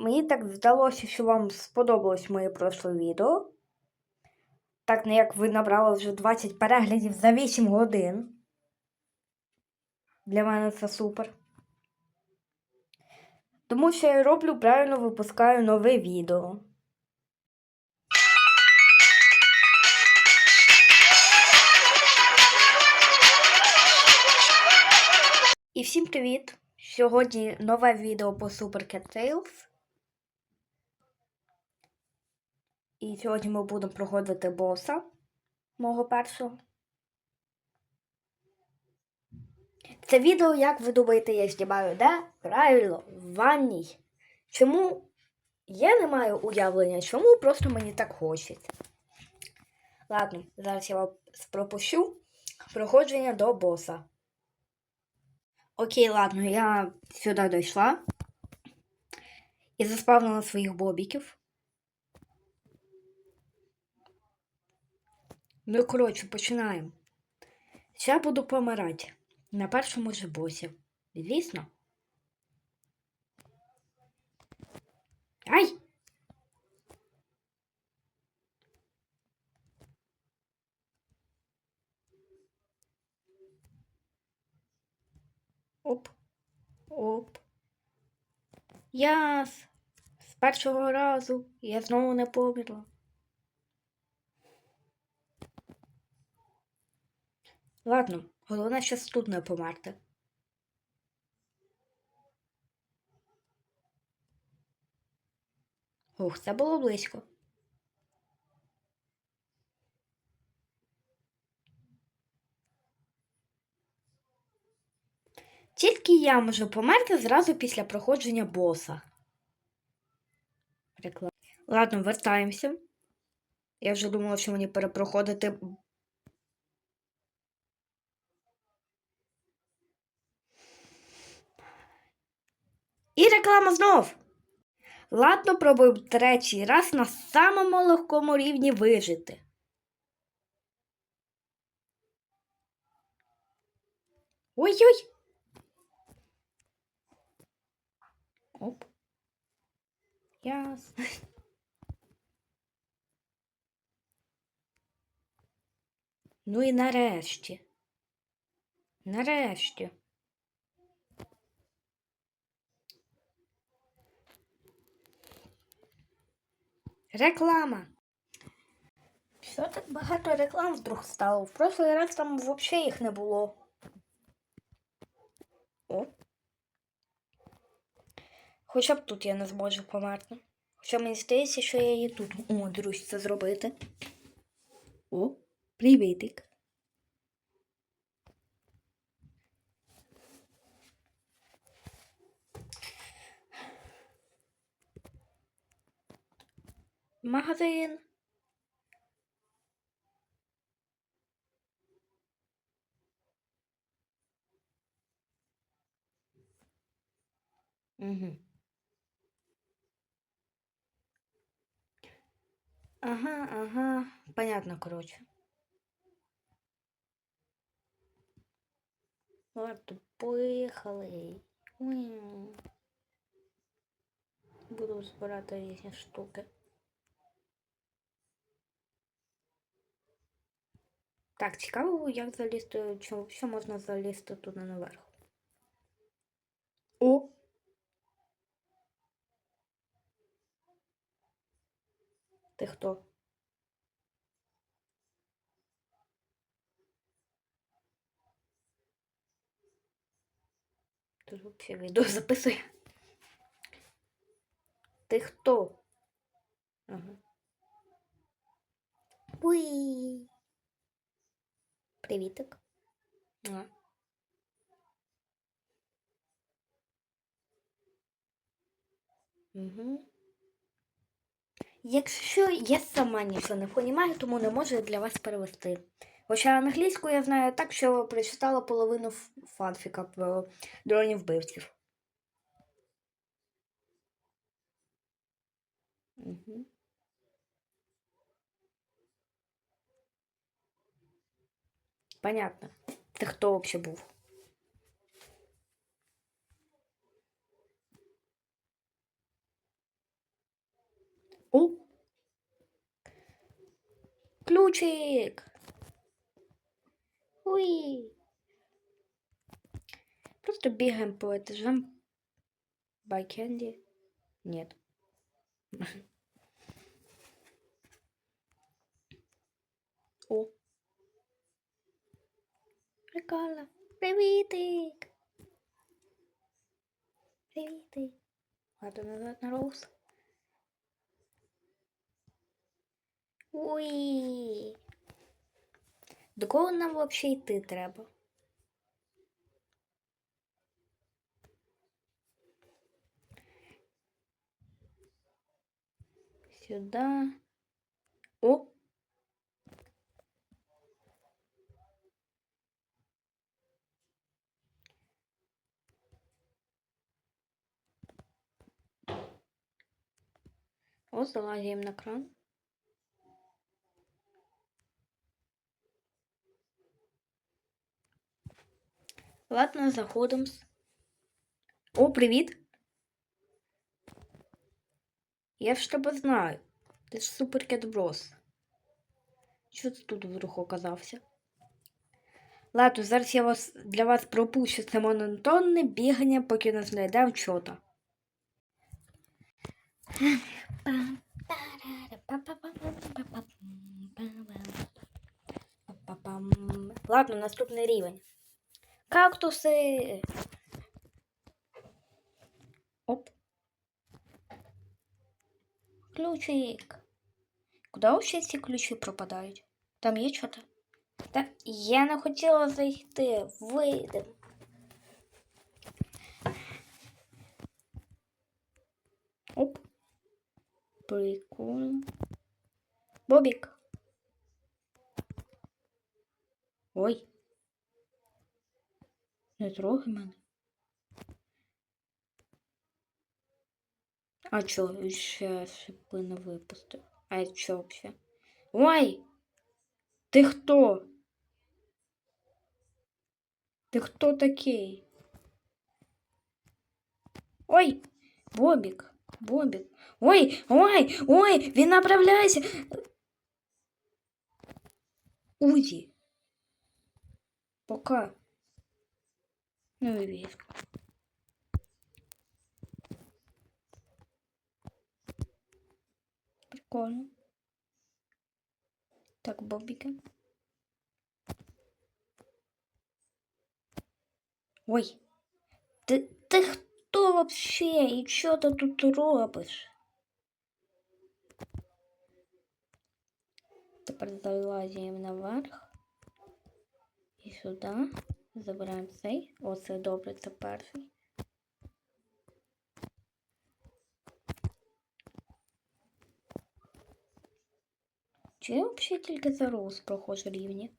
Мені так здалося, що вам сподобалось моє прошле відео. Так, не як ви набрали вже 20 переглядів за 8 годин. Для мене це супер. Тому що я роблю правильно випускаю нове відео. І всім привіт! Сьогодні нове відео по Super Cat Tales. І сьогодні ми будемо проходити боса мого першого. Це відео, як ви думаєте, я знімаю, де? Правильно, в ванній. Чому я не маю уявлення, чому просто мені так хочеться. Ладно, зараз я вам пропущу проходження до боса. Окей, ладно, я сюди дійшла і заспавнила своїх бобіків. Ну коротше, починаємо. Я буду помирати на першому же босі. Звісно. Ай! Оп. Оп. Яс. З першого разу я знову не померла. Ладно, головне щас тут не померти. Ух, це було близько. Тільки я можу померти зразу після проходження боса. Реклама. Ладно, вертаємося. Я вже думала, що мені перепроходити. Реклама знов. Ладно, пробуємо третій раз на самому легкому рівні вижити. Ой-ой! Оп. Ясно. Ну і нарешті. Нарешті. Реклама. Все так багато реклам вдруг стало? В прошлий раз там взагалі їх не було. О. Хоча б тут я не зможу померти. Хоча мені здається, що я її тут умудрюсь це зробити. О, привітик. Магазин. Угу. Ага, ага. Понятно, короче. Ладно, поїхали. Уяу. Буду збирати різні штуки. Так, цікаво, як залізти, що, можна залізти туди наверх. О! Ти хто? Тут взагалі відео записує. Ти хто? Ага. Уй. Привітик. Угу. Якщо я сама нічого не розумію, тому не можу для вас перевести. Хоча англійську я знаю так, що прочитала половину фанфіка про дронів вбивців. Угу. Понятно. Ти хто взагалі був? О! Ключик! Уи! Просто бегаем по этажам. Байкенди? Нет. О! Прикольно! Привітик! Привітик! Ладно, назад на Роуз. Уи! До кого нам вообще йти треба? Сюда. О! О, залазим на кран. Ладно, заходим. О, привіт. Я ж тебе знаю. Ти ж суперкет Брос. Що ти тут вдруг оказався? Ладно, зараз я вас для вас пропущу це монотонне бігання, поки не знайдемо чота. Ладно, наступний рівень. Кактуси. Оп. Ключик. Куди вообще ці ключі пропадають? Там є що-то? Та я не хотіла зайти. Вийдемо. Прикольно. Бобік. Ой. Не трогай мене. А чо, ще шипи не випустив? А чо вообще? Ой! Ти хто? Ти хто такий? Ой! Бобік! Бобік! Ой! Ой! Ой! Він направляється! Узі! Пока. Ну и весь. Прикольно. Так, Бобіки. Ой, ти, ти хто вообще? І що ти тут робиш? Тепер залазимо наверх. І сюди. Забираємо цей. Оце добре, це перший. Чи я взагалі тільки за роз проходжу рівні?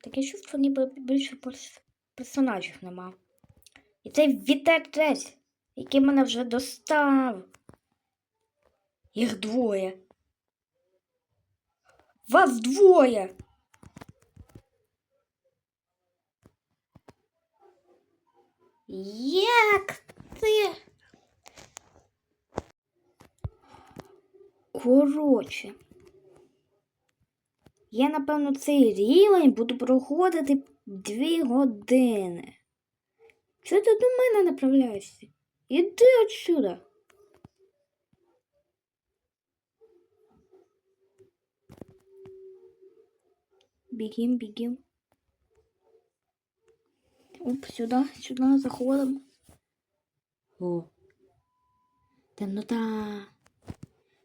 Таке чувство, ніби більше персонажів нема. І цей вітерець, який мене вже достав. Їх двоє. Вас двоє! Як ти? Коротше. Я, напевно, цей рівень буду проходити дві години. Чого ти до мене направляєшся? Іди отсюда. Бігім, бігім. Оп, сюди, сюди заходимо. О. Темнота.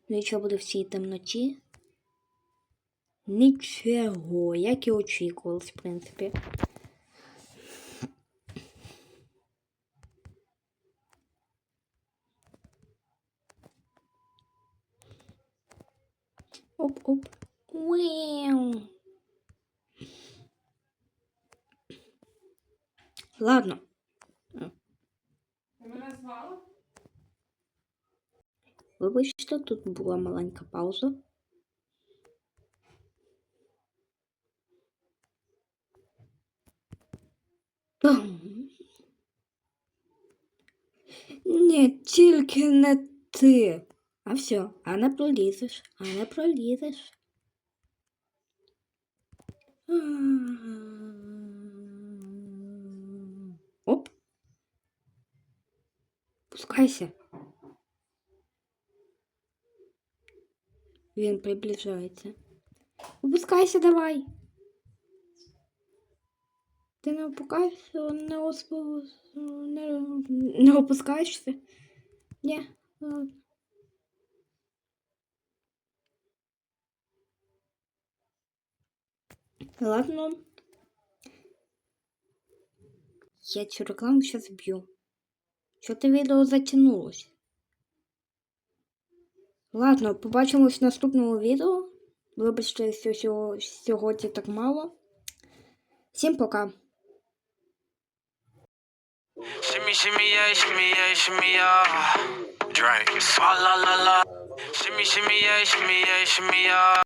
Ну і що буде в цій темноті? Нічого, як і очікувалось, в принципі. Оп-оп. Уяу. Ладно. Мене звали? Вибачте, тут була маленька пауза. Ні, тільки не ти. А все, а не пролізеш, а не пролізеш. Пускайся. Він приближається. Опускайся давай. Ти не опускаєшся, не, оспу... не... не опускаєшся? Ні. ладно. Ладно. Я цю рекламу сейчас Б'ю. Що-то відео затягнулось. Ладно, побачимось в наступному відео. Вибачте, що сього- сьогодні так мало. Всім пока. Shimmy, yeah, shimmy, yeah, shimmy, yeah.